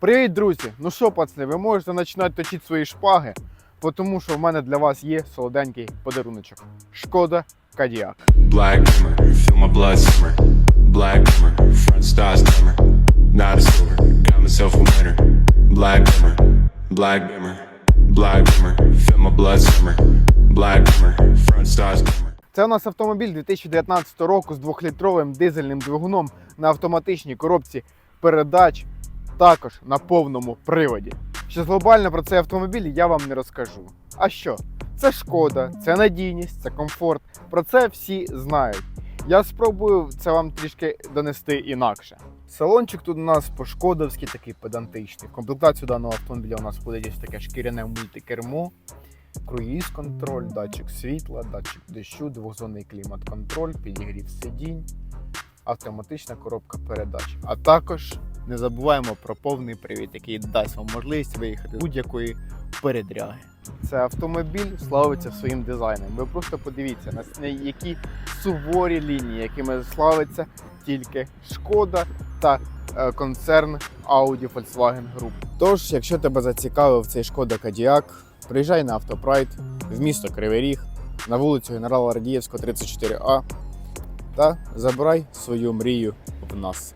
Привіт, друзі! Ну що, пацани, ви можете починати точити свої шпаги, тому що в мене для вас є солоденький подаруночок. Шкода Кадіак. Це у нас автомобіль 2019 року з двохлітровим дизельним двигуном на автоматичній коробці передач, також на повному приводі. Щось глобально про цей автомобіль я вам не розкажу. А що? Це шкода, це надійність, це комфорт. Про це всі знають. Я спробую це вам трішки донести інакше. Салончик тут у нас пошкодовський, такий педантичний. В комплектацію даного автомобіля у нас входить ось таке шкіряне мультикермо, круїз-контроль, датчик світла, датчик дощу, двохзонний клімат-контроль, підігрів сидінь, автоматична коробка передач. А також не забуваємо про повний привід, який дасть вам можливість виїхати з будь-якої передряги. Це автомобіль славиться своїм дизайном. Ви просто подивіться на які суворі лінії, якими славиться тільки шкода та е, концерн Audi Volkswagen Group. Тож, якщо тебе зацікавив цей шкода Кадіак, приїжджай на автопрайд в місто Кривий Ріг на вулицю Генерала Радієвського, 34А та забирай свою мрію в нас.